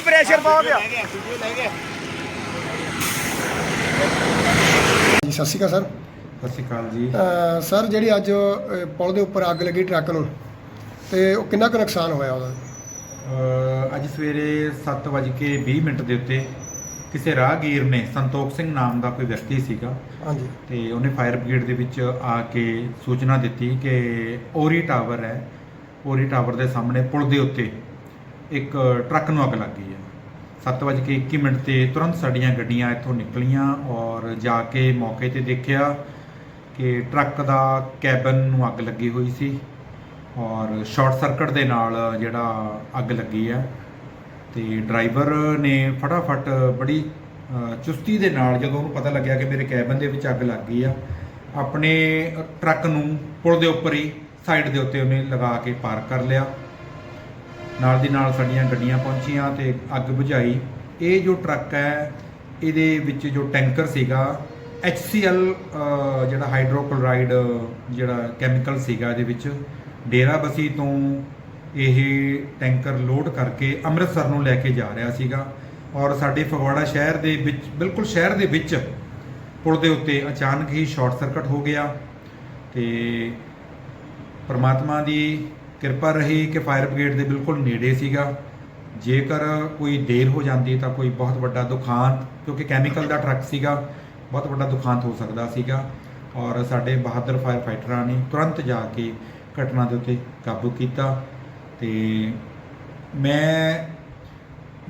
ਨਹੀਂ ਪ੍ਰੈਸ਼ਰ ਬਹੁਤ ਆ ਜੀ ਸਤਿ ਸ਼੍ਰੀ ਅਕਾਲ ਸਰ। ਸਤਿ ਸ਼੍ਰੀ ਅਕਾਲ ਜੀ। ਅਹ ਸਰ ਜਿਹੜੀ ਅੱਜ ਅਹ, ਪੁਲ ਦੇ ਉੱਪਰ ਅੱਗ ਲੱਗੀ ਟਰੱਕ ਨੂੰ ਤੇ ਉਹ ਕਿੰਨਾ ਕੁ ਨੁਕਸਾਨ ਹੋਇਆ ਉਹਦਾ? ਅ, ਅੱਜ ਸਵੇਰੇ 7:20 ਮਿੰਟ ਦੇ ਉੱਤੇ ਕਿਸੇ ਰਾਹਗੀਰ ਨੇ ਸੰਤੋਖ ਸਿੰਘ ਨਾਮ ਦਾ ਕੋਈ ਵਿਅਕਤੀ ਸੀਗਾ ਹਾਂਜੀ। ਤੇ ਉਹਨੇ ਫਾਇਰ ਬ੍ਰਿਗੇਡ ਦੇ ਵਿੱਚ ਆ ਕੇ ਸੂਚਨਾ ਦਿੱਤੀ ਕਿ ਓਰੀ ਟਾਵਰ ਹੈ। ਓਰੀ ਟਾਵਰ ਦੇ ਸਾਹਮਣੇ ਪੁਲ ਦੇ ਉੱਤੇ ਇੱਕ ਟਰੱਕ ਨੂੰ ਅੱਗ ਲੱਗ ਗਈ ਹੈ। 7:21 ਮਿੰਟ ਤੇ ਤੁਰੰਤ ਸਾਡੀਆਂ ਗੱਡੀਆਂ ਇੱਥੋਂ ਨਿਕਲੀਆਂ ਔਰ ਜਾ ਕੇ ਮੌਕੇ ਤੇ ਦੇਖਿਆ ਕਿ ਟਰੱਕ ਦਾ ਕੈਬਨ ਨੂੰ ਅੱਗ ਲੱਗੀ ਹੋਈ ਸੀ ਔਰ ਸ਼ਾਰਟ ਸਰਕਟ ਦੇ ਨਾਲ ਜਿਹੜਾ ਅੱਗ ਲੱਗੀ ਹੈ ਤੇ ਡਰਾਈਵਰ ਨੇ ਫਟਾਫਟ ਬੜੀ ਚੁਸਤੀ ਦੇ ਨਾਲ ਜਦੋਂ ਉਹਨੂੰ ਪਤਾ ਲੱਗਿਆ ਕਿ ਮੇਰੇ ਕੈਬਨ ਦੇ ਵਿੱਚ ਅੱਗ ਲੱਗ ਗਈ ਆ, ਆਪਣੇ ਟਰੱਕ ਨੂੰ ਪੁਲ ਦੇ ਉੱਪਰ ਹੀ ਸਾਈਡ ਦੇ ਉੱਤੇ ਉਹਨੇ ਲਗਾ ਕੇ ਪਾਰਕ ਕਰ ਲਿਆ। ਨਾਲ ਦੀ ਨਾਲ ਸਾਡੀਆਂ ਗੱਡੀਆਂ ਪਹੁੰਚੀਆਂ ਤੇ ਅੱਗ ਬੁਝਾਈ। ਇਹ ਜੋ ਟਰੱਕ ਹੈ ਇਹਦੇ ਵਿੱਚ ਜੋ ਟੈਂਕਰ ਸੀਗਾ HCl ਅ, ਜਿਹੜਾ ਹਾਈਡਰੋਕਲੋਰਾਈਡ ਜਿਹੜਾ ਕੈਮੀਕਲ ਸੀਗਾ ਇਹਦੇ ਵਿੱਚ ਡੇਰਾ ਬਸੀ ਤੋਂ ਇਹ ਟੈਂਕਰ ਲੋਡ ਕਰਕੇ ਅੰਮ੍ਰਿਤਸਰ ਨੂੰ ਲੈ ਕੇ ਜਾ ਰਿਹਾ ਸੀਗਾ। ਔਰ ਸਾਡੇ ਫਗਵਾੜਾ ਸ਼ਹਿਰ ਦੇ ਵਿੱਚ ਬਿਲਕੁਲ ਸ਼ਹਿਰ ਦੇ ਵਿੱਚ ਪੁਲ ਦੇ ਉੱਤੇ ਅਚਾਨਕ ਹੀ ਸ਼ਾਰਟ ਸਰਕਟ ਹੋ ਗਿਆ ਤੇ ਪਰਮਾਤਮਾ ਦੀ ਕਿਰਪਾ ਰਹੀ ਕਿ ਫਾਇਰ ਬ੍ਰਿਗੇਡ ਦੇ ਬਿਲਕੁਲ ਨੇੜੇ ਸੀਗਾ। ਜੇਕਰ ਕੋਈ ਦੇਰ ਹੋ ਜਾਂਦੀ ਤਾਂ ਕੋਈ ਬਹੁਤ ਵੱਡਾ ਦੁਖਾਂਤ, ਕਿਉਂਕਿ ਕੈਮੀਕਲ ਦਾ ਟਰੱਕ ਸੀਗਾ, ਬਹੁਤ ਵੱਡਾ ਦੁਖਾਂਤ ਹੋ ਸਕਦਾ ਸੀਗਾ ਔਰ ਸਾਡੇ ਬਹਾਦਰ ਫਾਇਰ ਫਾਈਟਰਾਂ ਨੇ ਤੁਰੰਤ ਜਾ ਕੇ ਘਟਨਾ ਦੇ ਉੱਤੇ ਕਾਬੂ ਕੀਤਾ ਤੇ ਮੈਂ,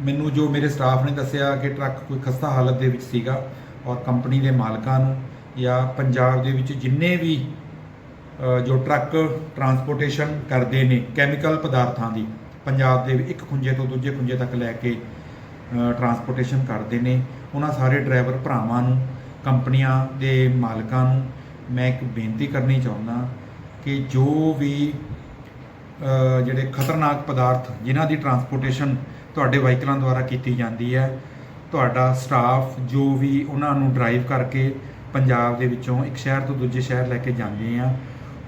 ਮੈਨੂੰ ਜੋ ਮੇਰੇ ਸਟਾਫ ਨੇ ਦੱਸਿਆ ਕਿ ਟਰੱਕ ਕੋਈ ਖਸਤਾ ਹਾਲਤ ਦੇ ਵਿੱਚ ਸੀਗਾ ਔਰ ਕੰਪਨੀ ਦੇ ਮਾਲਕਾਂ ਨੂੰ ਜਾਂ ਪੰਜਾਬ ਦੇ ਵਿੱਚ ਜਿੰਨੇ ਵੀ ਜੋ ਟਰੱਕ ਟਰਾਂਸਪੋਰਟੇਸ਼ਨ ਕਰਦੇ ਨੇ ਕੈਮੀਕਲ ਪਦਾਰਥਾਂ ਦੀ, ਪੰਜਾਬ ਦੇ ਇੱਕ ਖੁੰਝੇ ਤੋਂ ਦੂਜੇ ਖੁੰਝੇ ਤੱਕ ਲੈ ਕੇ ਟਰਾਂਸਪੋਰਟੇਸ਼ਨ ਕਰਦੇ ਨੇ। ਉਹਨਾਂ ਸਾਰੇ ਡਰਾਈਵਰ ਭਰਾਵਾਂ ਨੂੰ, ਕੰਪਨੀਆਂ ਦੇ ਮਾਲਕਾਂ ਨੂੰ ਮੈਂ ਇੱਕ ਬੇਨਤੀ ਕਰਨੀ ਚਾਹੁੰਦਾ ਕਿ ਜੋ ਵੀ ਜਿਹੜੇ ਖਤਰਨਾਕ ਪਦਾਰਥ ਜਿਨ੍ਹਾਂ ਦੀ ਟਰਾਂਸਪੋਰਟੇਸ਼ਨ ਤੁਹਾਡੇ ਵਾਹੀਕਲਾਂ ਦੁਆਰਾ ਕੀਤੀ ਜਾਂਦੀ ਹੈ, ਤੁਹਾਡਾ ਸਟਾਫ ਜੋ ਵੀ ਉਹਨਾਂ ਨੂੰ ਡਰਾਈਵ ਕਰਕੇ ਪੰਜਾਬ ਦੇ ਵਿੱਚੋਂ ਇੱਕ ਸ਼ਹਿਰ ਤੋਂ ਦੂਜੇ ਸ਼ਹਿਰ ਲੈ ਕੇ ਜਾਂਦੇ ਆ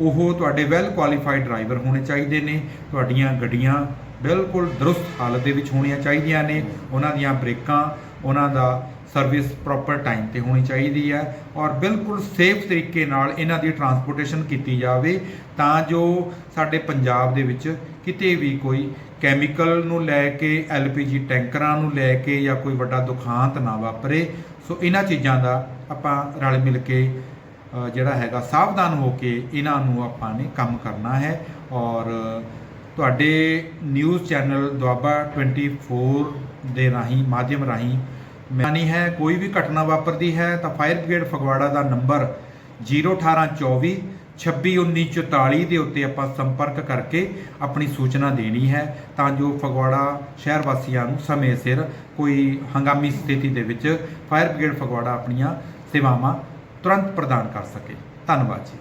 ਉਹ ਤੁਹਾਡੇ ਵੈਲ ਕੁਆਲੀਫਾਈਡ ਡਰਾਈਵਰ ਹੋਣੇ ਚਾਹੀਦੇ ਨੇ, ਤੁਹਾਡੀਆਂ ਗੱਡੀਆਂ ਬਿਲਕੁਲ ਦਰੁਸਤ ਹਾਲਤ ਦੇ ਵਿੱਚ ਹੋਣੀਆਂ ਚਾਹੀਦੀਆਂ ਨੇ, ਉਹਨਾਂ ਦੀਆਂ ਬ੍ਰੇਕਾਂ, ਉਹਨਾਂ ਦਾ ਸਰਵਿਸ ਪ੍ਰੋਪਰ ਟਾਈਮ ਤੇ ਹੋਣੀ ਚਾਹੀਦੀ ਹੈ ਔਰ ਬਿਲਕੁਲ ਸੇਫ ਤਰੀਕੇ ਨਾਲ ਇਹਨਾਂ ਦੀ ਟਰਾਂਸਪੋਰਟੇਸ਼ਨ ਕੀਤੀ ਜਾਵੇ ਤਾਂ ਜੋ ਸਾਡੇ ਪੰਜਾਬ ਦੇ ਵਿੱਚ ਕਿਤੇ ਵੀ ਕੋਈ ਕੈਮੀਕਲ ਨੂੰ ਲੈ ਕੇ ਐਲਪੀਜੀ ਟੈਂਕਰਾਂ ਨੂੰ ਲੈ ਕੇ ਜਾਂ ਕੋਈ ਵੱਡਾ ਦੁਖਾਂਤ ਨਾ ਵਾਪਰੇ। ਸੋ ਇਹਨਾਂ ਚੀਜ਼ਾਂ ਦਾ ਆਪਾਂ ਰਲ ਮਿਲ ਕੇ ਜਿਹੜਾ ਹੈਗਾ ਸਾਵਧਾਨ ਹੋ ਕੇ ਇਹਨਾਂ ਨੂੰ ਆਪਾਂ ਨੇ ਕੰਮ ਕਰਨਾ ਹੈ। ਔਰ ਤੁਹਾਡੇ ਨਿਊਜ਼ ਚੈਨਲ ਦੁਆਬਾ 24 ਦੇ ਰਾਹੀਂ, ਮਾਧਿਅਮ ਰਾਹੀਂ ਮੈਂ ਨਹੀਂ ਹੈ, ਕੋਈ ਵੀ ਘਟਨਾ ਵਾਪਰਦੀ ਹੈ ਤਾਂ ਫਾਇਰ ਬ੍ਰਿਗੇਡ ਫਗਵਾੜਾ ਦਾ ਨੰਬਰ 01824 261944 ਦੇ ਉੱਤੇ ਆਪਾਂ ਸੰਪਰਕ ਕਰਕੇ ਆਪਣੀ ਸੂਚਨਾ ਦੇਣੀ ਹੈ ਤਾਂ ਜੋ ਫਗਵਾੜਾ ਸ਼ਹਿਰ ਵਾਸੀਆਂ ਨੂੰ ਸਮੇਂ ਸਿਰ ਕੋਈ ਹੰਗਾਮੀ ਸਥਿਤੀ ਦੇ ਵਿੱਚ ਫਾਇਰ ਬ੍ਰਿਗੇਡ ਫਗਵਾੜਾ ਆਪਣੀਆਂ ਸੇਵਾਵਾਂ ਤੁਰੰਤ ਪ੍ਰਦਾਨ ਕਰ ਸਕੇ। ਧੰਨਵਾਦ ਜੀ।